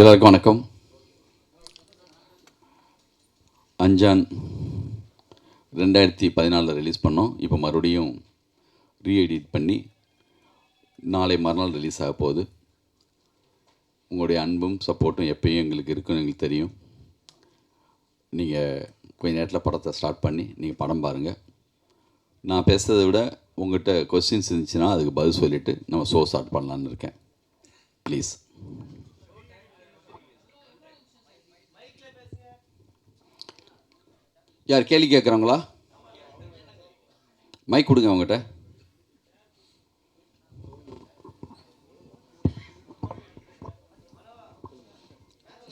எல்லாருக்கும் வணக்கம். அஞ்சான் ரெண்டாயிரத்தி பதினாலில் ரிலீஸ் பண்ணோம். இப்போ மறுபடியும் ரீஎடிட் பண்ணி நாளை மறுநாள் ரிலீஸ் ஆக போகுது. உங்களுடைய அன்பும் சப்போர்ட்டும் எப்பயும் எங்களுக்கு இருக்குன்னு எங்களுக்கு தெரியும். நீங்கள் கொஞ்ச நேரத்தில் படத்தை ஸ்டார்ட் பண்ணி நீங்கள் படம் பாருங்கள் நான் பேசுகிறத விட உங்கள்கிட்ட கொஸ்டின்ஸ் இருந்துச்சுன்னா அதுக்கு பதில் சொல்லிவிட்டு நம்ம ஷோ ஸ்டார்ட் பண்ணலான்னு இருக்கேன். ப்ளீஸ் யார் கேள்வி கேட்குறாங்களா? மைக் கொடுங்க அவங்ககிட்ட.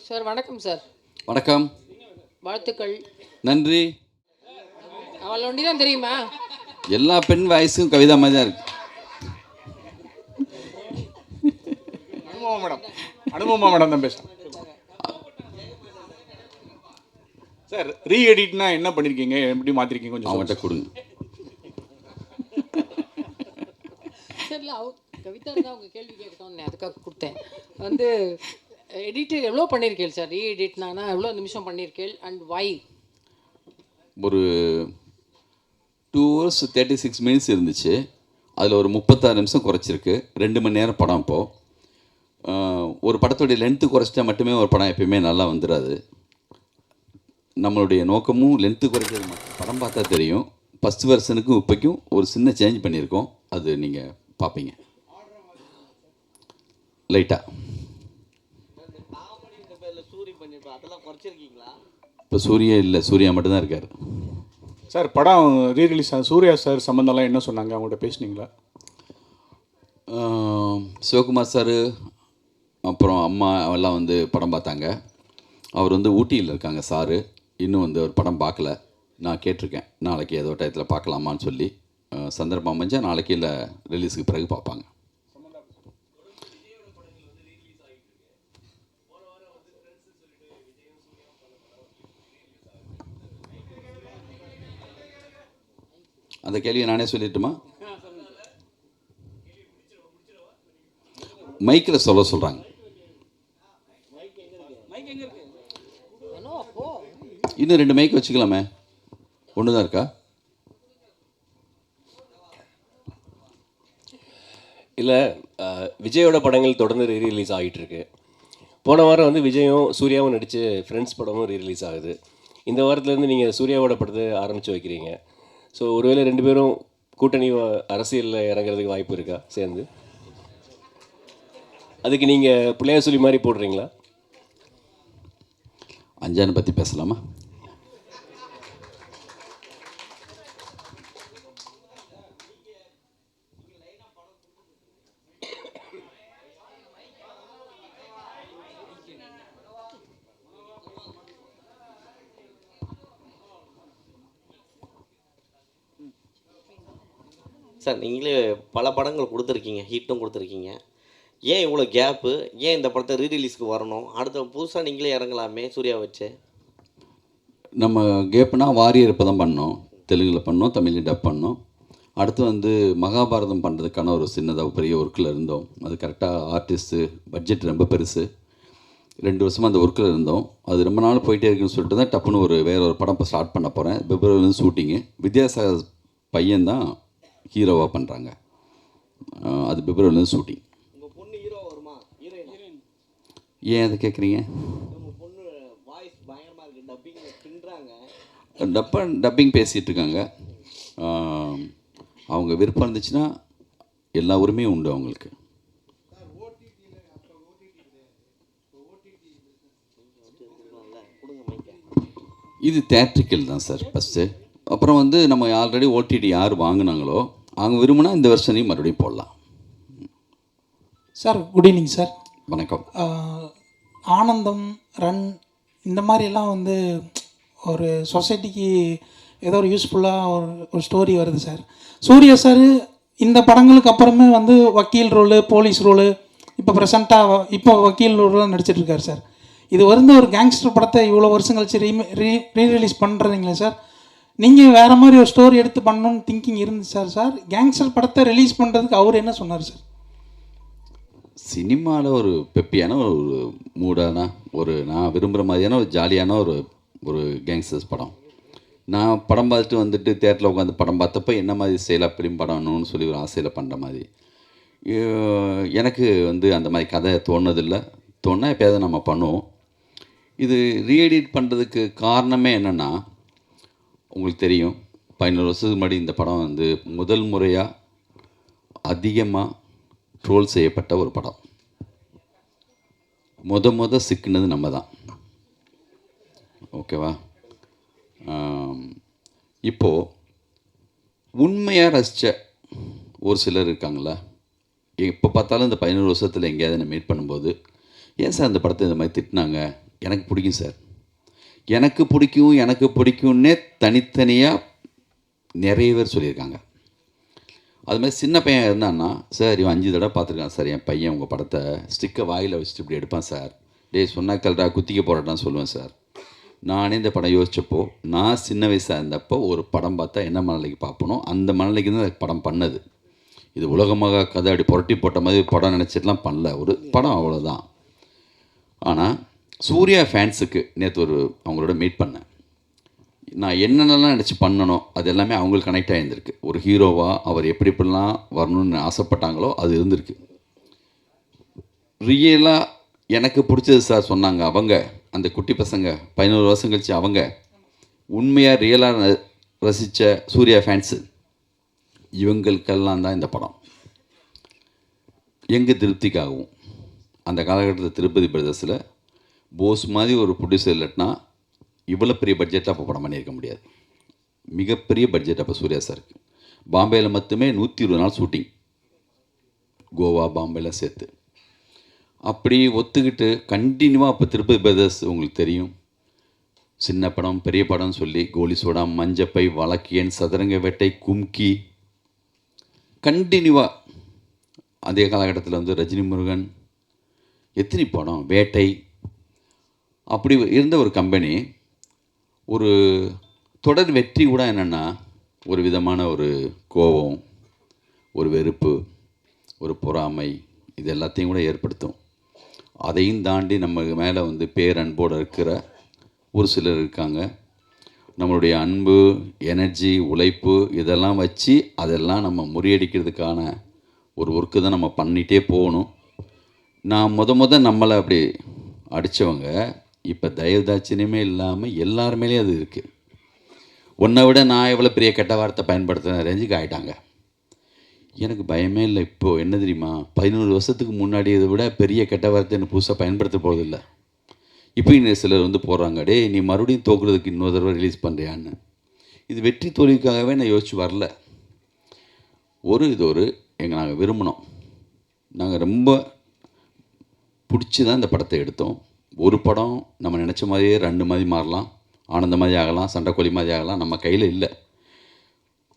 சார் வணக்கம் சார். வணக்கம். வாழ்த்துக்கள். நன்றி. அவள் ஒண்டி தான் தெரியுமா? எல்லா பெண் வயசும் கவிதா மாதிரி தான் இருக்கு. அனுபவம் மேடம். அனுபவமா மேடம் தான் பேசுகிறேன் சார் ரீஎடிட்னா என்ன பண்ணியிருக்கீங்க எப்படி மாற்றிருக்கீங்க கொஞ்சம் சொல்லுங்க. அவங்ககிட்ட கொடுங்க. சார் இல்லை அவ கவிதா தான் அவங்க கேள்வி கேட்கணும்னு அதுக்காக கொடுத்தேன். வந்து எடிட் எவ்வளோ பண்ணியிருக்கேள் சார்? ரீ எடிட்னானா எவ்வளோ நிமிஷம் பண்ணியிருக்கேள் அண்ட் வை ஒரு two hours thirty six minutes இருந்துச்சு. அதில் ஒரு முப்பத்தாறு நிமிஷம் குறைச்சிருக்கு. ரெண்டு மணி நேரம் படம் இப்போது ஒரு படத்துடைய லென்த்து குறைச்சிட்டா மட்டுமே ஒரு படம் எப்பயுமே நல்லா வந்துடாது நம்மளுடைய நோக்கமும் லென்த்து குறைக்கிறது மட்டும். படம் பார்த்தா தெரியும். ஃபஸ்ட் வெர்ஷனுக்கும் இப்போக்கும் ஒரு சின்ன சேஞ்ச் பண்ணியிருக்கோம். அது நீங்கள் பார்ப்பீங்க. லைட்டாக இப்போ சூர்யா இல்லை. சூர்யா மட்டும்தான் இருக்கார். சார் படம் ரீ ரிலீஸ் சூர்யா சார் சம்மந்தம்லாம் என்ன சொன்னாங்க? அவங்கள்ட்ட பேசுனீங்களா? சிவகுமார் சார் அப்புறம் அம்மா எல்லாம் வந்து படம் பார்த்தாங்க. அவர் வந்து ஊட்டியில் இருக்காங்க சாரு. இன்னும் வந்து அவர் படம் பார்க்கல. நான் கேட்டிருக்கேன். நாளைக்கு ஏதோ டயத்தில் பார்க்கலாமான்னு சொல்லி. சந்தர்ப்பம் அமைஞ்சா நாளைக்கு இல்லை ரிலீஸுக்கு பிறகு பார்ப்பாங்க. அந்த கேள்வியை நானே சொல்லிட்டுமா? மைக்கில் சொல்ல சொல்கிறாங்க ஏன்னோ அப்போ இன்னும் ரெண்டு மைக் வச்சுக்கலாமே. ஒன்று தான் இருக்கா? இல்லை விஜயோட படங்கள் தொடர்ந்து ரீ ரிலீஸ் ஆகிட்டு இருக்கு போன வாரம் வந்து விஜயும் சூர்யாவும் நடித்து ஃப்ரெண்ட்ஸ் படமும் ரீ ரிலீஸ் ஆகுது. இந்த வாரத்துலேருந்து நீங்கள் சூர்யாவோட படத்தை ஆரம்பித்து வைக்கிறீங்க. ஸோ ஒருவேளை ரெண்டு பேரும் கூட்டணி அரசியலில் இறங்குறதுக்கு வாய்ப்பு இருக்கா? சேர்ந்து. அதுக்கு நீங்கள் பிள்ளையார் சொல்லி மாதிரி போடுறீங்களா? அஞ்சானை பற்றி பேசலாமா? சார் நீங்களே பல படங்கள் கொடுத்துருக்கீங்க ஹிட்டும் கொடுத்துருக்கீங்க. ஏன் இவ்வளோ கேப்பு ஏன் இந்த படத்தை ரீரிலீஸ்க்கு வரணும்? அடுத்த புதுசாக நீங்களே இறங்கலாமே சூர்யா வச்சு. நம்ம கேப்புனா வாரியர் இப்போ தான் பண்ணோம். தெலுங்கில் பண்ணோம் தமிழில் டப் பண்ணோம். அடுத்து வந்து மகாபாரதம் பண்ணுறதுக்கான ஒரு சின்னதாக பெரிய ஒர்க்கில் இருந்தோம். அது கரெக்டாக ஆர்டிஸ்ட்டு பட்ஜெட் ரொம்ப பெருசு. ரெண்டு வருஷமாக அந்த ஒர்க்கில் இருந்தோம். அது ரொம்ப நாள் போயிட்டே இருக்குன்னு சொல்லிட்டு தான் டப்புன்னு ஒரு வேறு ஒரு படம் இப்போ ஸ்டார்ட் பண்ண போகிறேன் பிப்ரவரிலேருந்து ஷூட்டிங்கு வித்யாசாகர் பையன் தான் ஹீரோவாக பண்ணுறாங்க அது பிப்ரவரிலேருந்து ஷூட்டிங் உங்கள் பொண்ணு ஹீரோ வருமா? ஹீரோயின் ஏன் அதை கேட்குறீங்க இருக்குது டப்பிங் பின்னுறாங்க டப்ப டப்பிங் பேசிகிட்டு இருக்காங்க. அவங்க விருப்பம் இருந்துச்சுன்னா எல்லா உரிமையும் உண்டு அவங்களுக்கு. கொடுங்க மைக்கை இது தேட்ரிக்கல் தான் சார் ஃபஸ்ட்டு அப்புறம் வந்து நம்ம ஆல்ரெடி ஓடிடி யார் வாங்கினாங்களோ அவங்க விரும்பினா இந்த வருஷனையும் மறுபடியும் போடலாம். சார் குட் ஈவினிங் சார் வணக்கம். ஆனந்தம் ரன் இந்த மாதிரிலாம் வந்து ஒரு சொசைட்டிக்கு ஏதோ ஒரு யூஸ்ஃபுல்லாக ஒரு ஒரு ஸ்டோரி வருது சார் சூர்யா சார் இந்த படங்களுக்கு அப்புறமே வந்து வக்கீல் ரோலு போலீஸ் ரோலு இப்போ ப்ரெசண்ட்டாக இப்போ வக்கீல் ரோலாம் நடிச்சிட்டு இருக்காரு சார் இது வந்து ஒரு கேங்ஸ்டர் படத்தை இவ்வளோ வருஷம் கழிச்சு ரீ ரீ ரீ ரிலீஸ் பண்ணுறீங்களே சார் நீங்கள் வேறு மாதிரி ஒரு ஸ்டோரி எடுத்து பண்ணணும்னு திங்கிங் இருந்துச்சு சார் சார் கேங்ஸ்டர் படத்தை ரிலீஸ் பண்ணுறதுக்கு அவர் என்ன சொன்னார் சார் சினிமாவில் ஒரு பெப்பியான ஒரு மூடான ஒரு நான் விரும்புகிற மாதிரியான ஒரு ஜாலியான ஒரு ஒரு கேங்ஸ்டர்ஸ் படம். நான் படம் பார்த்துட்டு வந்துட்டு தேட்டரில் உட்காந்து படம் பார்த்தப்ப என்ன மாதிரி செயலாக ஃபிலிம் படம்னு சொல்லி ஒரு ஆசையில் பண்ணுற மாதிரி. எனக்கு வந்து அந்த மாதிரி கதை தோணுதில்லை. தோணா எப்போயாவது நம்ம பண்ணுவோம். இது ரீஎடிட் பண்ணுறதுக்கு காரணமே என்னென்னா உங்களுக்கு தெரியும் பதினோரு வருஷத்துக்கு முன்னாடி இந்த படம் வந்து முதல் முறையாக அதிகமாக ட்ரோல் செய்யப்பட்ட ஒரு படம். முத முத சிக்கினது நம்ம தான் ஓகேவா இப்போது உண்மையாக ரசித்த ஒரு சிலர் இருக்காங்களா எப்போ பார்த்தாலும் இந்த பதினோரு வருஷத்தில் எங்கேயாவது என்னை மீட் பண்ணும்போது ஏன் சார் அந்த படத்தை இந்த மாதிரி திட்டினாங்க? எனக்கு பிடிக்கும் சார். எனக்கு பிடிக்கும் எனக்கு பிடிக்கும்னே தனித்தனியாக நிறைய பேர் சொல்லியிருக்காங்க. அது மாதிரி சின்ன பையன் இருந்தான்னா சார் இவன் அஞ்சு தடவை பார்த்துருக்கான் சார் என் பையன் உங்கள் படத்தை ஸ்டிக்கை வாயில் வச்சுட்டு இப்படி எடுப்பான் சார். டேய் சொன்னால் கல்டா குத்திக்க போராட்டான்னு சொல்லுவேன் சார். நானே இந்த படம் யோசித்தப்போ நான் சின்ன வயசாக இருந்தப்போ ஒரு படம் பார்த்தா என்ன மனநிலைக்கு பார்ப்பனோ அந்த மனநிலைக்கு தான் படம் பண்ணது. இது உலகமாக கதை அப்படி புரட்டி போட்ட மாதிரி படம் நினச்சிட்டுலாம் பண்ணல. ஒரு படம் அவ்வளோதான் ஆனால் சூர்யா ஃபேன்ஸுக்கு நேற்று ஒரு அவங்களோட மீட் பண்ணேன். நான் என்னென்னலாம் நினச்சி பண்ணணும் அது எல்லாமே அவங்களுக்கு கனெக்ட் ஆகியிருந்திருக்கு ஒரு ஹீரோவாக அவர் எப்படி எப்படிலாம் வரணும்னு ஆசைப்பட்டாங்களோ அது இருந்திருக்கு. ரியலாக எனக்கு பிடிச்சது சார் சொன்னாங்க அவங்க அந்த குட்டி பசங்க பதினோரு வருஷம் கழிச்சு அவங்க உண்மையாக ரியலாக ரசித்த சூர்யா ஃபேன்ஸு இவங்களுக்கெல்லாம் தான் இந்த படம். எங்கள் திருப்திக்காகவும் அந்த காலகட்டத்தில் திருப்பதி பிரதர்ஸில் போஸ் மாதிரி ஒரு ப்ரொடியூசர் இல்லைன்னா இவ்வளோ பெரிய பட்ஜெட்டில் அப்போ படம் பண்ணியிருக்க முடியாது. மிகப்பெரிய பட்ஜெட் அப்போ சூர்யா சாருக்கு பாம்பேயில் மட்டுமே நூற்றி இருபது நாள் ஷூட்டிங் கோவா பாம்பேலாம் சேர்த்து. அப்படி ஒத்துக்கிட்டு கண்டினியூவாக அப்போ திருப்பதி பிரதர்ஸ் உங்களுக்கு தெரியும். சின்ன படம் பெரிய படம்னு சொல்லி கோலி சோடா மஞ்சப்பை வழக்கியன் சதுரங்க வேட்டை கும்கி. கண்டினியூவாக அதே காலகட்டத்தில் வந்து ரஜினி முருகன் எத்தனை படம்? வேட்டை. அப்படி இருந்த ஒரு கம்பெனி ஒரு தொடர் வெற்றி கூட என்னென்னா ஒரு விதமான ஒரு கோபம் ஒரு வெறுப்பு ஒரு பொறாமை இது எல்லாத்தையும் கூட ஏற்படுத்தும். அதையும் தாண்டி நம்ம மேலே வந்து பேரன்போடு இருக்கிற ஒரு சிலர் இருக்காங்க. நம்மளுடைய அன்பு எனர்ஜி உழைப்பு இதெல்லாம் வச்சு அதெல்லாம் நம்ம முறியடிக்கிறதுக்கான ஒரு ஒர்க்கு தான் நம்ம பண்ணிகிட்டே போகணும். நான் முத முத நம்மளை அப்படி அடித்தவங்க இப்போ தயவுதாட்சியமே இல்லாமல் எல்லார் மேலேயும் அது இருக்குது உன்னை விட நான் எவ்வளோ பெரிய கெட்ட வார்த்தை பயன்படுத்துகிற ரேஞ்சுக்கு ஆகிட்டாங்க எனக்கு பயமே இல்லை இப்போது என்ன தெரியுமா? பதினோரு வருஷத்துக்கு முன்னாடி இதை விட பெரிய கெட்ட வார்த்தை எனக்கு புதுசாக பயன்படுத்த போகிறதில்ல இப்போ இன்னும் சிலர் வந்து போடுறாங்க டே நீ மறுபடியும் தோக்குறதுக்கு இன்னொரு தடவை ரிலீஸ் பண்ணுறியான்னு இது வெற்றி தோல்விக்காகவே நான் யோசிச்சு வரல. ஒரு இது ஒரு எங்கள் நாங்கள் விரும்பினோம். நாங்கள் ரொம்ப பிடிச்சி தான் இந்த படத்தை எடுத்தோம். ஒரு படம் நம்ம நினச்ச மாதிரியே ரெண்டு மாதிரி மாறலாம் ஆனந்த மாதிரி ஆகலாம் சண்டைக்கோழி மாதிரி ஆகலாம் நம்ம கையில் இல்லை.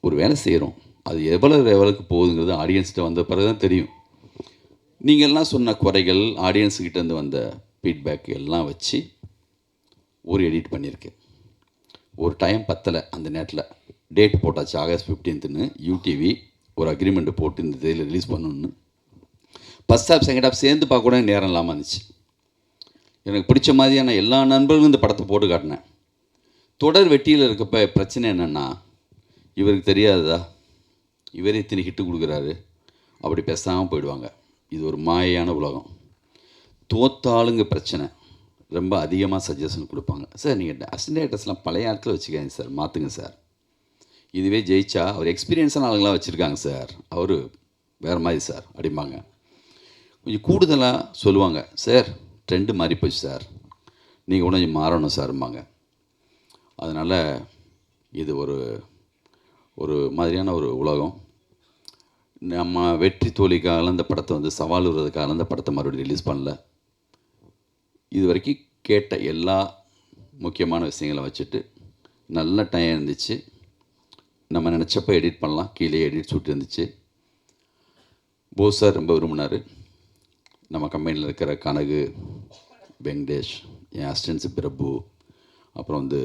ஒரு வேலை செய்கிறோம் அது எவ்வளோ லெவலுக்கு போகுதுங்கிறது ஆடியன்ஸ்கிட்ட வந்த பிறகு தான் தெரியும் நீங்கள்லாம் சொன்ன குறைகள் ஆடியன்ஸுக்கிட்டேருந்து வந்த ஃபீட்பேக் எல்லாம் வச்சு ஒரு எடிட் பண்ணியிருக்கேன். ஒரு டைம் பத்தலை அந்த நேரத்தில். டேட் போட்டாச்சு ஆகஸ்ட் ஃபிஃப்டீன்த்துன்னு யூடிவி ஒரு அக்ரிமெண்ட் போட்டு இந்த இதில் ரிலீஸ் பண்ணணுன்னு ஃபஸ்ட் ஹாஃப் செகண்ட் ஹாஃப் சேர்ந்து பார்க்க கூட நேரம் இல்லாமல் இருந்துச்சு. எனக்கு பிடிச்ச மாதிரியான எல்லா நண்பர்களும் இந்த படத்தை போட்டு காட்டினேன். தொடர் வெட்டியில் இருக்கப்ப பிரச்சனை என்னென்னா இவருக்கு தெரியாததா? இவரே இத்தனை ஹிட்டு கொடுக்குறாரு. அப்படி பேசாமல் போயிடுவாங்க. இது ஒரு மாயையான உலகம். தோத்தாளுங்க பிரச்சனை. ரொம்ப அதிகமாக சஜஷன் கொடுப்பாங்க. சார் நீங்கள் அசிஸ்டன்டேட்டர்ஸ்லாம் பழைய ஆட்களை வச்சுக்காங்க சார். மாற்றுங்க சார். இதுவே ஜெயிச்சா அவர் எக்ஸ்பீரியன்ஸான ஆளுங்களாம் வச்சுருக்காங்க சார். அவர் வேறு மாதிரி சார். அப்படிம்பாங்க கொஞ்சம் கூடுதலாக சொல்லுவாங்க. சார் ட்ரெண்டு மாறி போச்சு சார் நீங்கள் கூட கொஞ்சம் மாறணும் சார்ம்பாங்க அதனால் இது ஒரு ஒரு மாதிரியான ஒரு உலகம். நம்ம வெற்றி தோழிக்காக இந்த படத்தை வந்து சவால் விடுறதுக்காக இந்த படத்தை மறுபடியும் ரிலீஸ் பண்ணல. இது வரைக்கும் கேட்ட எல்லா முக்கியமான விஷயங்களை வச்சுட்டு நல்ல டைம் இருந்துச்சு. நம்ம நினச்சப்போ எடிட் பண்ணலாம். கீழே எடிட் சுட்டு இருந்துச்சு. போஸ் சார் ரொம்ப விரும்பினார். நம்ம கம்பெனியில் இருக்கிற கனகு வெங்கடேஷ் என் அசிஸ்டன்ஸு பிரபு அப்புறம் வந்து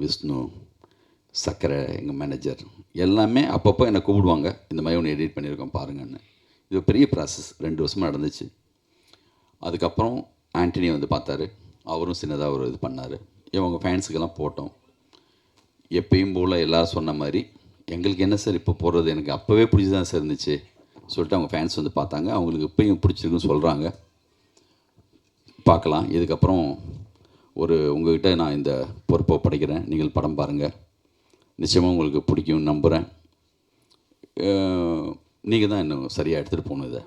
விஷ்ணு சக்கரை எங்கள் மேனேஜர் எல்லாமே அப்பப்போ என்னை கூப்பிடுவாங்க. இந்த மாதிரி ஒன்று எடிட் பண்ணியிருக்கோம் பாருங்கன்னு. இது பெரிய ப்ராசஸ் ரெண்டு வருஷமாக நடந்துச்சு. அதுக்கப்புறம் ஆண்டனி வந்து பார்த்தாரு. அவரும் சின்னதாக ஒரு இது பண்ணார். இவங்க ஃபேன்ஸுக்கெல்லாம் போட்டோம். எப்பயும் போல் எல்லோரும் சொன்ன மாதிரி எங்களுக்கு என்ன சார் இப்போ போடுறது? எனக்கு அப்போவே பிடிச்சி தான் சார் இருந்துச்சு. சொல்லிட்டு அவங்க ஃபேன்ஸ் வந்து பார்த்தாங்க. அவங்களுக்கு இப்பயும் பிடிச்சிருக்குன்னு சொல்கிறாங்க பார்க்கலாம். இதுக்கப்புறம் ஒரு உங்கள்கிட்ட நான் இந்த பொறுப்பை படைக்கிறேன். நீங்கள் படம் பாருங்கள் நிச்சயமாக உங்களுக்கு பிடிக்கும்னு நம்புகிறேன் நீங்கள் தான் இன்னும் சரியாக எடுத்துகிட்டு போகணும் இதை.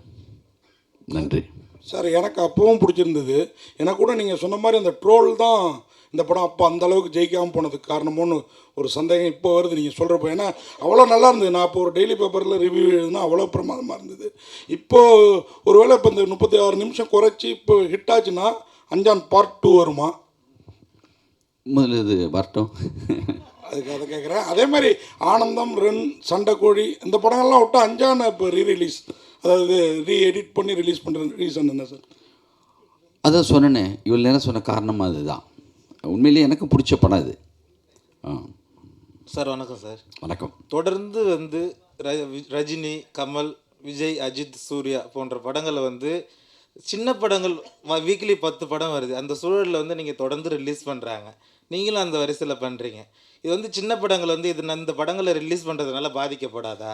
நன்றி. சார் எனக்கு அப்பவும் பிடிச்சிருந்தது. எனக்கு கூட நீங்கள் சொன்ன மாதிரி அந்த ட்ரோல் தான் இந்த படம் அப்போ அந்த அளவுக்கு ஜெயிக்காமல் போனதுக்கு காரணமோன்னு ஒரு சந்தேகம் இப்போ வருது. நீங்கள் சொல்கிறப்ப ஏன்னா அவ்வளோ நல்லா இருந்தது. நான் இப்போ ஒரு டெய்லி பேப்பரில் ரிவ்யூ எழுதுனா அவ்வளோ பிரமாதமாக இருந்தது. இப்போது ஒருவேளை இப்போ இந்த முப்பத்தி ஆறு நிமிஷம் குறைச்சி இப்போ ஹிட் ஆச்சுன்னா அஞ்சான் பார்ட் டூ வருமா? முதல்ல இது வரட்டும் அதுக்கு அதை கேட்குறேன் அதே மாதிரி ஆனந்தம் ரென் சண்டைக்கோழி இந்த படங்கள்லாம் விட்டு அஞ்சான இப்போ ரீ ரிலீஸ் அதாவது ரீ எடிட் பண்ணி ரிலீஸ் பண்ணுற ரீசன் என்ன சார் அதான் சொன்னேனே. இவ்வளோ நேரம் சொன்ன காரணம் அதுதான். உண்மையிலேயே எனக்கு பிடிச்ச படம் இது. ஆ. சார் வணக்கம் சார். வணக்கம். தொடர்ந்து வந்து ரஜினி கமல் விஜய் அஜித் சூர்யா போன்ற படங்களை வந்து சின்ன படங்கள் வீக்லி பத்து படம் வருது. அந்த சூழலில் வந்து நீங்கள் தொடர்ந்து ரிலீஸ் பண்ணுறாங்க நீங்களும் அந்த வரிசையில் பண்ணுறீங்க இது வந்து சின்ன படங்கள் வந்து இது இந்த படங்களை ரிலீஸ் பண்ணுறதுனால பாதிக்கப்படாதா?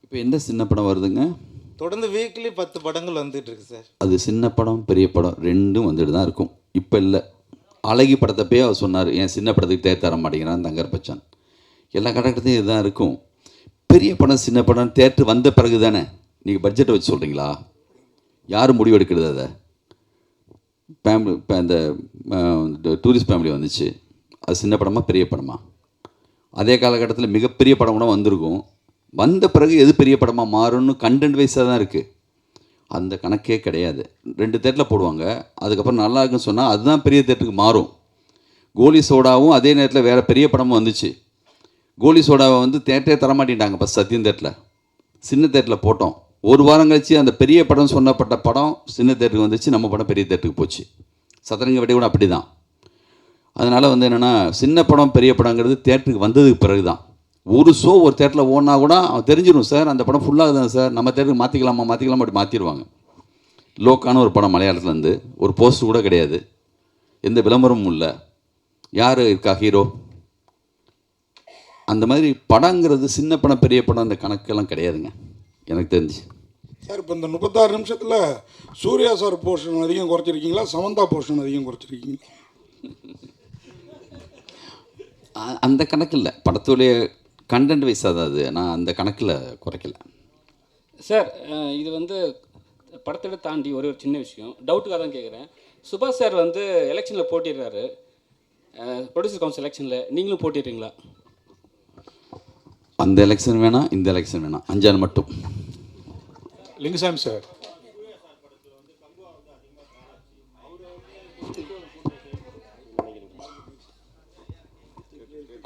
இப்போ என்ன சின்ன படம் வருதுங்க? தொடர்ந்து வீக்லி பத்து படங்கள் வந்துட்டு இருக்கு சார் அது சின்ன படம் பெரிய படம் ரெண்டும் வந்துட்டு தான் இருக்கும். இப்போ இல்லை. அழகி படத்தப்பே அவர் சொன்னார் என் சின்ன படத்துக்கு தேர் தர மாட்டேங்கிறான் தங்கர் பச்சான். எல்லா கட்டத்துலையும் இதுதான் இருக்கும். பெரிய படம் சின்ன படம் தேட்டர் வந்த பிறகு தானே நீங்கள் பட்ஜெட்டை வச்சு சொல்கிறீங்களா யார் முடிவு எடுக்கிறது அதை? ஃபேமிலி இப்போ அந்த டூரிஸ்ட் ஃபேமிலி வந்துச்சு. அது சின்ன படமா பெரிய படமா? அதே காலகட்டத்தில் மிகப்பெரிய படம் கூட வந்திருக்கும். வந்த பிறகு எது பெரிய படமாக மாறும்னு கண்டென்ட் வைஸாக தான் இருக்குது அந்த கணக்கே கிடையாது. ரெண்டு தேட்டரில் போடுவாங்க. அதுக்கப்புறம் நல்லா இருக்குன்னு சொன்னால் அதுதான் பெரிய தேட்டருக்கு மாறும். கோலி சோடாவும் அதே நேரத்தில் வேறு பெரிய படமும் வந்துச்சு. கோலி சோடாவை வந்து தேட்டரே தரமாட்டேன்ட்டாங்க ஃபஸ்ட் சத்யம் தேட்டரில். சின்ன தேட்டரில் போட்டோம். ஒரு வாரம் கழிச்சு அந்த பெரிய படம் சொன்னப்பட்ட படம் சின்ன தேட்டருக்கு வந்துச்சு. நம்ம படம் பெரிய தேட்டருக்கு போச்சு. சதுரங்க வெடி கூட அப்படி தான் அதனால் வந்து என்னென்னா சின்ன படம் பெரிய படங்கிறது தேட்டருக்கு வந்ததுக்கு பிறகு தான் ஒரு ஷோ ஒரு தேட்டரில் ஓடினா கூட அவன் தெரிஞ்சிடும் சார் அந்த படம் ஃபுல்லாக தான் சார்? நம்ம தேட்டருக்கு மாற்றிக்கலாமா மாற்றிக்கலாமா அப்படி மாற்றிடுவாங்க லோக்கான ஒரு படம் மலையாளத்துலேருந்து ஒரு போஸ்ட் கூட கிடையாது. எந்த விளம்பரமும் இல்லை. யார் இருக்கா ஹீரோ அந்த மாதிரி படங்கிறது சின்ன படம் பெரிய படம் அந்த கணக்கெல்லாம் கிடையாதுங்க. எனக்கு தெரிஞ்சு. சார் இப்போ இந்த முப்பத்தாறு நிமிஷத்தில் சூர்யா சார் போர்ஷன் அதிகம் குறைச்சிருக்கீங்களா? சமந்தா போர்ஷன் அதிகம் குறைச்சிருக்கீங்களா? அந்த கணக்கு இல்லை. படத்துடைய கண்டென்ட் வைஸாக தான் அது. நான் அந்த கணக்கில் குறைக்கல. சார் இது வந்து படத்தை தாண்டி ஒரே ஒரு சின்ன விஷயம். டவுட்டுக்காக தான் கேட்குறேன் சுபாஷ் சார் வந்து எலெக்ஷனில் போட்டிடுறாரு. ப்ரொடியூசர் கவுன்சில் எலெக்ஷனில். நீங்களும் போட்டிடுறீங்களா? அந்த எலெக்ஷன் வேணாம் இந்த எலெக்ஷன் வேணாம். அஞ்சான் மட்டும். லிங்குசாமி சார்.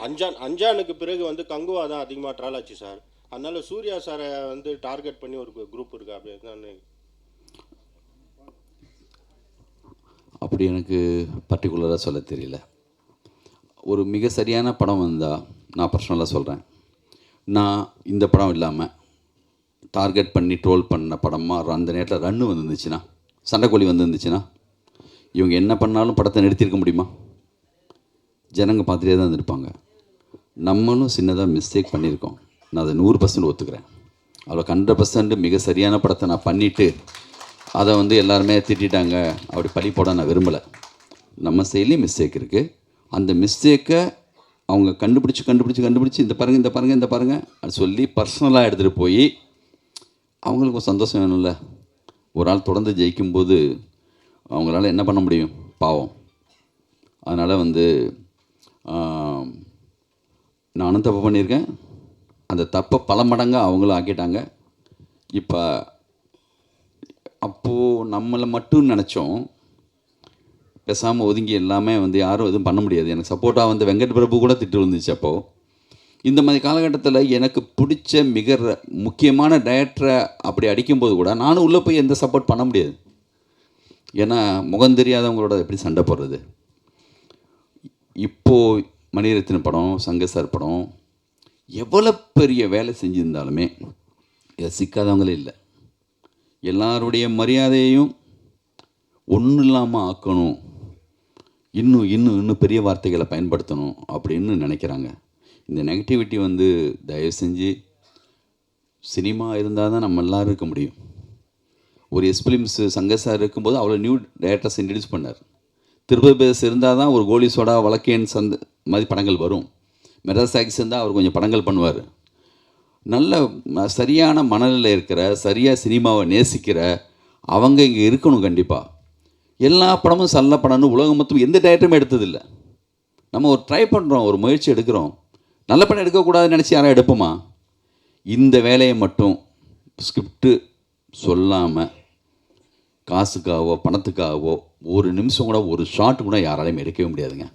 அஞ்சான் அஞ்சானுக்கு பிறகு வந்து கங்குவா தான் அதிகமாக ட்ரால் ஆச்சு சார் அதனால சூர்யா சாரை வந்து டார்கெட் பண்ணி ஒரு குரூப் இருக்கு. அப்படி அப்படி எனக்கு பர்டிகுலராக சொல்ல தெரியல. ஒரு மிக சரியான படம் வந்தால் நான் பர்சனலாக சொல்கிறேன் நான் இந்த படம் இல்லாமல் டார்கெட் பண்ணி ட்ரோல் பண்ண படமாக அந்த நேரத்தில் ரன்னு வந்துருந்துச்சுன்னா சண்டைக்கோழி வந்துருந்துச்சுன்னா இவங்க என்ன பண்ணாலும் படத்தை நிறுத்தியிருக்க முடியுமா? ஜனங்க பார்த்துட்டே தான் இருந்திருப்பாங்க. நம்மளும் சின்னதாக மிஸ்டேக் பண்ணியிருக்கோம். நான் அதை நூறு பர்சன்ட் ஒத்துக்கிறேன். அவ்வளோ ஹண்ட்ரட் பர்சன்ட் மிக சரியான படத்தை நான் பண்ணிவிட்டு அதை வந்து எல்லாருமே திட்டிட்டாங்க. அப்படி பழி போட நான் விரும்பலை. நம்ம சைட்லேயும் மிஸ்டேக் இருக்குது அந்த மிஸ்டேக்கை அவங்க கண்டுபிடிச்சி கண்டுபிடிச்சி கண்டுபிடிச்சி இந்த பாருங்கள் இந்த பாருங்கள் இந்த பாருங்கள் அது சொல்லி பர்சனலாக எடுத்துகிட்டு போய் அவங்களுக்கு ஒரு சந்தோஷம் வேணும்ல. ஒரு ஆள் தொடர்ந்து ஜெயிக்கும்போது அவங்களால என்ன பண்ண முடியும்? பாவம். அதனால் வந்து நானும் தப்பு பண்ணியிருக்கேன். அந்த தப்பை பல மடங்காக அவங்களும் ஆக்கிட்டாங்க. இப்போ அப்போது நம்மளை மட்டும் நினச்சோம். பேசாமல் ஒதுங்கி எல்லாமே வந்து யாரும் எதுவும் பண்ண முடியாது. எனக்கு சப்போர்ட்டாக வந்து வெங்கட் பிரபு கூட திட்டு வந்துச்சு அப்போது இந்த மாதிரி காலகட்டத்தில் எனக்கு பிடிச்ச மிக ர- முக்கியமான டைரக்டரை அப்படி அடிக்கும்போது கூட நானும் உள்ளே போய் எந்த சப்போர்ட் பண்ண முடியாது. ஏன்னா முகம் தெரியாதவங்களோட எப்படி சண்டை போடுறது? இப்போது மணிரத்ன படம் சங்க சார் படம் எவ்வளோ பெரிய வேலை செஞ்சுருந்தாலுமே இதை சிக்காதவங்களே இல்லை. எல்லாருடைய மரியாதையையும் ஒன்றும் இல்லாமல் ஆக்கணும். இன்னும் இன்னும் இன்னும் பெரிய வார்த்தைகளை பயன்படுத்தணும் அப்படின்னு நினைக்கிறாங்க. இந்த நெகட்டிவிட்டி வந்து தயவு செஞ்சு சினிமா இருந்தால் தான் நம்ம எல்லோரும் இருக்க முடியும். ஒரு எஸ்பிலிம்ஸ் சங்க சார் இருக்கும்போது அவ்வளோ நியூ டேரக்டர்ஸ் இன்ட்ரடியூஸ் பண்ணார். திருப்பதி பேஸ் இருந்தால் தான் ஒரு கோலி சோடா வழக்கேன் சந்த் மாதிரி படங்கள் வரும். மெட்ராஸ் ஆக்ஸ் இருந்தால் அவர் கொஞ்சம் படங்கள் பண்ணுவார். நல்ல சரியான மனநிலையில் இருக்கிற சரியாக சினிமாவை நேசிக்கிற அவங்க இங்கே இருக்கணும் கண்டிப்பாக எல்லா படமும் சல்ல படம்னு உலகம் மொத்தம் எந்த டேரக்டருமே எடுத்ததில்லை. நம்ம ஒரு ட்ரை பண்ணுறோம் ஒரு முயற்சி எடுக்கிறோம். நல்ல படம் எடுக்கக்கூடாதுன்னு நினச்சி யாரும் எடுப்போமா? இந்த வேலையை மட்டும் ஸ்கிரிப்டு சொல்லாமல் காசுக்காகவோ பணத்துக்காகவோ ஒரு நிமிஷம் கூட ஒரு ஷாட் கூட யாராலையும் எடுக்கவே முடியாதுங்க.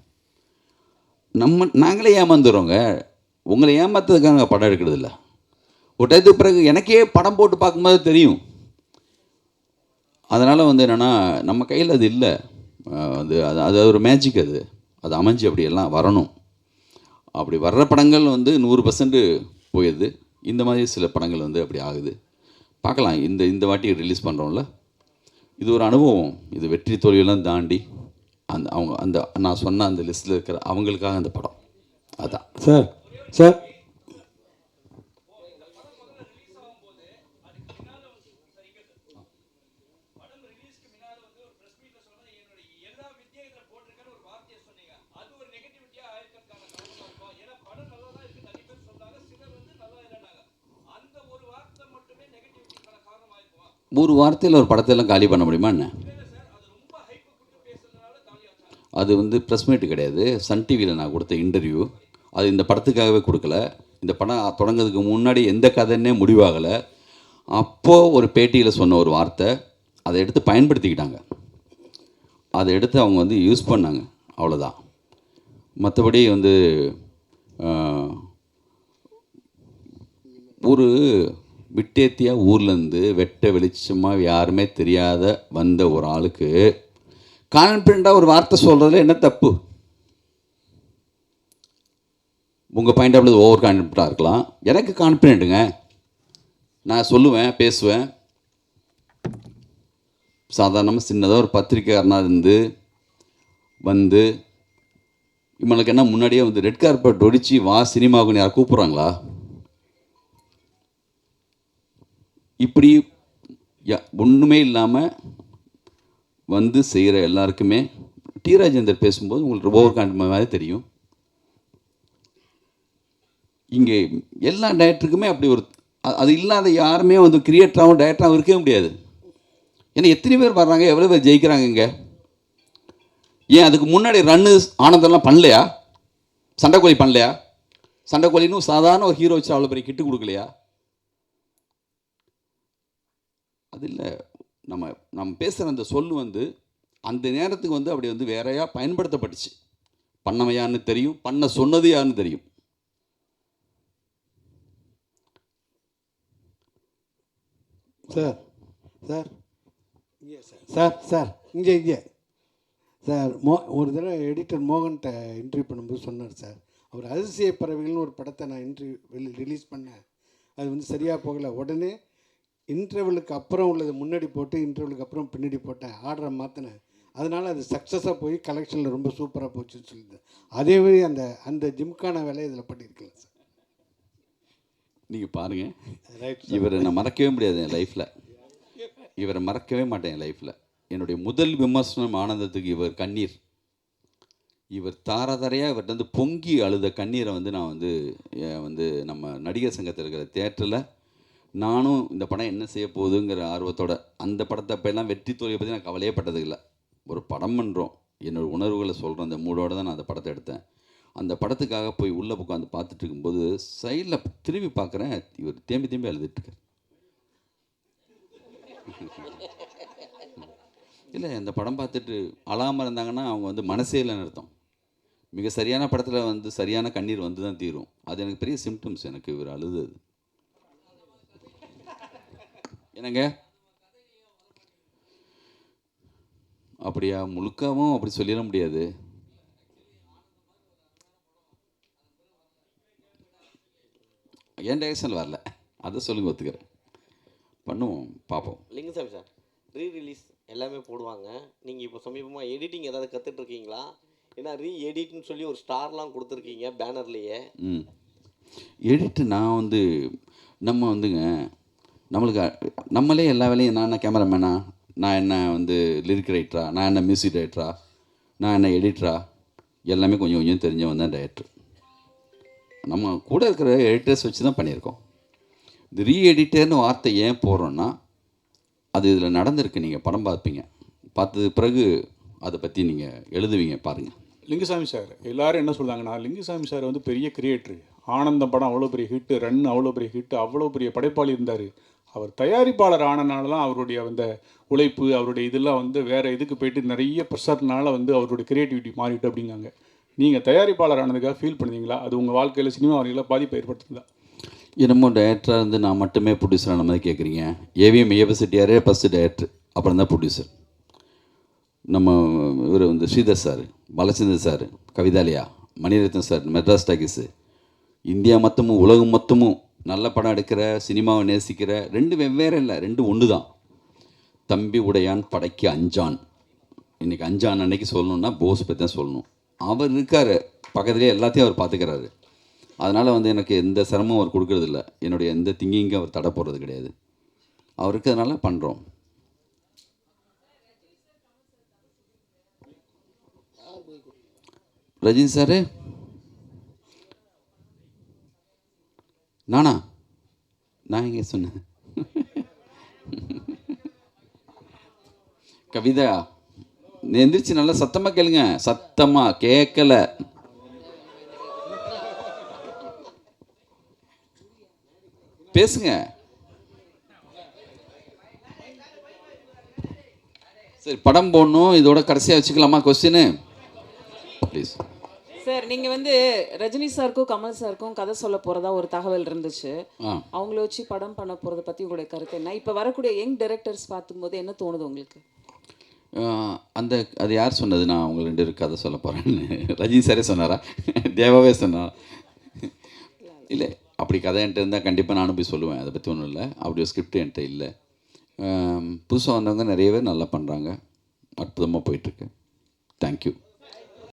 நம்ம நாங்களே ஏமாந்துடுறோங்க உங்களை ஏமாத்துறதுக்காக படம் எடுக்கிறது இல்லை. ஒரு டயத்துக்கு பிறகு எனக்கே படம் போட்டு பார்க்கும்போது தெரியும். அதனால் வந்து என்னென்னா நம்ம கையில் அது இல்லை. அது அது அது ஒரு மேஜிக் அது. அது அமைஞ்சு அப்படியெல்லாம் வரணும். அப்படி வர்ற படங்கள் வந்து நூறு பர்சன்ட் போயிடுது இந்த மாதிரி சில படங்கள் வந்து அப்படி ஆகுது. பார்க்கலாம். இந்த இந்த வாட்டி ரிலீஸ் பண்ணுறோம்ல இது ஒரு அனுபவம். இது வெற்றி தோல்வியெல்லாம் தாண்டி அந்த அவங்க அந்த நான் சொன்ன அந்த லிஸ்ட்டில் இருக்கிற அவங்களுக்காக அந்த படம். அதான். சார் சார் ஒரு வார்த்தையில் ஒரு படத்தையெல்லாம் காலி பண்ண முடியுமா என்ன? அது வந்து ப்ரெஸ் மீட் கிடையாது. சன் டிவியில் நான் கொடுத்த இன்டர்வியூ அது இந்த படத்துக்காகவே கொடுக்கல. இந்த படம் தொடங்கிறதுக்கு முன்னாடி எந்த கதைன்னே முடிவாகலை. அப்போது ஒரு பேட்டியில் சொன்ன ஒரு வார்த்தை அதை எடுத்து பயன்படுத்திக்கிட்டாங்க. அதை எடுத்து அவங்க வந்து யூஸ் பண்ணாங்க. அவ்வளோதான் மற்றபடி வந்து ஒரு விட்டேத்தியா ஊர்லேருந்து வெட்ட வெளிச்சமாக யாருமே தெரியாத வந்த ஒரு ஆளுக்கு கான்ஃபிடண்ட்டாக ஒரு வார்த்தை சொல்கிறதுல என்ன தப்பு? உங்கள் பாயிண்ட் ஆஃப் ஓவர் கான்ஃபிடண்ட்டாக இருக்கலாம். எனக்கு கான்ஃபிடென்ட்டுங்க நான் சொல்லுவேன் பேசுவேன். சாதாரணமாக சின்னதாக ஒரு பத்திரிக்கையாரனாக இருந்து வந்து இவனுக்கு என்ன முன்னாடியே வந்து ரெட் கார்பெட் ஒடிச்சு வா சினிமாவுக்கு யாரை கூப்பிட்றாங்களா? இப்படி ஒன்றுமே இல்லாமல் வந்து செய்கிற எல்லாருக்குமே டி ராஜேந்தர் பேசும்போது உங்களுக்கு ஓவர் கான்ஃபிடன்ட் மாதிரி தெரியும். இங்கே எல்லா டேரக்டருக்குமே அப்படி ஒரு அது இல்லாத யாருமே வந்து கிரியேட்டராகவும் டேரக்டராகவும் இருக்கவே முடியாது. ஏன்னா எத்தனை பேர் வர்றாங்க எவ்வளோ பேர் ஜெயிக்கிறாங்க இங்கே? ஏன் அதுக்கு முன்னாடி ரன்னு ஆனந்தம்லாம் பண்ணலையா? சண்டைக்கோழி பண்ணலையா? சண்டைக்கோழின்னு சாதாரண ஒரு ஹீரோ வச்சு அவ்வளோ பெரிய கிட்டு கொடுக்கலையா? அது இல்லை. நம்ம நம்ம பேசுகிற அந்த சொல் வந்து அந்த நேரத்துக்கு வந்து அப்படி வந்து வேறையாக பயன்படுத்தப்பட்டுச்சு. பண்ணவன் யாருன்னு தெரியும் பண்ண சொன்னது யாருன்னு தெரியும். Sir sir. இங்கே சார். Sir sir. இங்கே இங்கே. சார் மோ ஒரு தடவை எடிட்டர் மோகன்கிட்ட இன்டர்வியூ பண்ணும்போது சொன்னார் சார். அவர் அதிசய பறவைகள்னு ஒரு படத்தை நான் இன்டர்வியூ ரிலீஸ் பண்ணேன். அது வந்து சரியாக போகலை. உடனே இன்டர்வலுக்கு அப்புறம் உள்ளது முன்னாடி போட்டு இன்டர்வலுக்கு அப்புறம் பின்னாடி போட்டேன் ஆர்டரை மாற்றினேன் அதனால் அது சக்ஸஸாக போய் கலெக்ஷனில் ரொம்ப சூப்பராக போச்சுன்னு சொல்லியிருந்தேன் அதே மாதிரி அந்த அந்த ஜிம்கான வேலை இதில் பண்ணியிருக்கலாம் சார். நீங்கள் பாருங்கள் இவரை நான் மறக்கவே முடியாது என் லைஃப்பில் இவரை மறக்கவே மாட்டேன் என் லைஃப்பில் என்னுடைய முதல் விமர்சனம் ஆனந்தத்துக்கு இவர் கண்ணீர். இவர் தாரதாரையாக இவர்கிட்ட வந்து பொங்கி அழுத கண்ணீரை வந்து நான் வந்து வந்து நம்ம நடிகர் சங்கத்தில் இருக்கிற தேட்டரில் நானும் இந்த படம் என்ன செய்ய போகுதுங்கிற ஆர்வத்தோட அந்த படத்தை அப்போல்லாம் வெற்றி தோல்வியை பற்றி நான் கவலையே பட்டது இல்லை ஒரு படம் பண்ணுறோம் என்னோடய உணர்வுகளை சொல்கிற அந்த மூடோடு தான் நான் அந்த படத்தை எடுத்தேன். அந்த படத்துக்காக போய் உள்ளே உட்காந்து பார்த்துட்டு இருக்கும்போது சைடில் திரும்பி பார்க்குறேன் இவர் தேம்பி தேம்பி எழுதிட்டுருக்கார் இல்லை அந்த படம் பார்த்துட்டு அழாமல் இருந்தாங்கன்னா அவங்க வந்து மனசே இல்லைன்னு அர்த்தம். மிக சரியான படத்தில் வந்து சரியான கண்ணீர் வந்து தான் தீரும். அது எனக்கு பெரிய சிம்டம்ஸ் எனக்கு இவர் அழுது என்னங்க? அப்படியா? முழுக்காவும் அப்படி சொல்லிட முடியாது. என் டைரக்ஷனில் வரல. அதை சொல்லுங்க ஒத்துக்கிறேன். பண்ணுவோம் பார்ப்போம். லிங்குசாமி சார் ரீ ரிலீஸ் எல்லாமே போடுவாங்க. நீங்கள் இப்போ சமீபமாக எடிட்டிங் ஏதாவது கற்றுட்ருக்கீங்களா ஏன்னா ரீ எடிட்னு சொல்லி ஒரு ஸ்டார்லாம் கொடுத்துருக்கீங்க பேனர்லேயே ம். எடிட்டு நான் வந்து நம்ம வந்துங்க நம்மளுக்கு நம்மளே எல்லா வேலையும் நான் என்ன கேமராமேனா நான் என்ன வந்து லிரிக் ரைட்டரா நான் என்ன மியூசிக் ரைட்டரா நான் என்ன எடிட்டரா எல்லாமே கொஞ்சம் கொஞ்சம் தெரிஞ்சவன் தான் டைரக்டர் நம்ம கூட இருக்கிற எடிட்டர்ஸ் வச்சு தான் பண்ணியிருக்கோம். இந்த ரீ எடிட்டர்னு வார்த்தை ஏன் போடுறோன்னா அது இதில் நடந்திருக்கு. நீங்கள் படம் பார்ப்பீங்க. பார்த்தது பிறகு அதை பற்றி நீங்கள் எழுதுவீங்க பாருங்கள் லிங்குசாமி சார் எல்லாரும் என்ன சொல்கிறாங்கன்னா லிங்குசாமி சார் வந்து பெரிய கிரியேட்டர் ஆனந்தம் படம் அவ்வளோ பெரிய ஹிட்டு ரன் அவ்வளோ பெரிய ஹிட்டு அவ்வளோ பெரிய படைப்பாளி இருந்தார். அவர் தயாரிப்பாளர் ஆனனாலலாம் அவருடைய அந்த உழைப்பு அவருடைய இதெல்லாம் வந்து வேறு இதுக்கு போயிட்டு நிறைய ப்ரெஷர்னால வந்து அவருடைய க்ரியேட்டிவிட்டி மாறிட்டு அப்படிங்காங்க நீங்கள் தயாரிப்பாளர் ஆனதுக்காக ஃபீல் பண்ணுவீங்களா அது உங்கள் வாழ்க்கையில் சினிமா வரையில் பாதிப்பை ஏற்படுத்துதா என்னமோ டேரக்டராக இருந்து நான் மட்டுமே ப்ரொடியூசரான மாதிரி கேட்குறீங்க ஏவிஎம் ஏப செட்டியாரே ஃபஸ்ட்டு டேரக்டர் அப்புறம் தான் ப்ரொடியூசர் நம்ம இவர் வந்து Sridhar sir Balachander sir Kavithalaya Mani Ratnam sir Madras talkies. India மொத்தமும் உலகம் மொத்தமும் நல்ல படம் எடுக்கிற சினிமாவை நேசிக்கிற ரெண்டு வெவ்வேறு இல்லை ரெண்டு ஒன்று தான் தம்பி உடையான் படைக்கு அஞ்சான். இன்னைக்கு அஞ்சான் அன்னைக்கு சொல்லணும்னா போஸ் பற்றி தான் சொல்லணும். அவர் இருக்கார். பக்கத்துலேயே எல்லாத்தையும் அவர் பார்த்துக்கிறாரு அதனால் வந்து எனக்கு எந்த சிரமம் அவர் கொடுக்கறதில்ல என்னுடைய எந்த திங்கிங்கும் அவர் தடை போடுறது கிடையாது. அவர் இருக்கிறதுனால பண்ணுறோம் ரஜினி சாரு? நானா? நான் எங்கே சொன்னேன். கவிதா எந்திரிச்சு நல்லா சத்தமாக கேளுங்க. சத்தமாக கேட்கல பேசுங்க. சரி படம் போடணும். இதோட கடைசியாக வச்சுக்கலாமா கொஸ்டின்னு சார் நீங்க வந்து ரஜினி சாருக்கும் கமல் சாருக்கும் கதை சொல்ல போறதா ஒரு தகவல் இருந்துச்சு. அவங்கள வச்சு படம் பண்ண போறத பத்தி உங்களுடைய கருத்து என்ன? இப்ப வரக்கூடிய யங் டைரக்டர்ஸ் பார்க்கும்போது என்ன தோணுது உங்களுக்கு? அந்த அது யார் சொன்னது? நான் உங்க ரெண்டு பேருக்கு கதை சொல்ல போகிறேன்னு ரஜினி சாரே சொன்னாரா? தேவாவே சொன்னாரா? இல்லை அப்படி கதை என்கிட்ட இருந்தால் கண்டிப்பாக நானும் போய் சொல்லுவேன். அதை பற்றி ஒன்றும் இல்லை. அப்படி ஒரு ஸ்கிரிப்ட் என்கிட்ட இல்லை. புதுசாக வந்தவங்க நிறைய பேர் நல்லா பண்ணுறாங்க அற்புதமாக போயிட்டுருக்கு தேங்க்யூ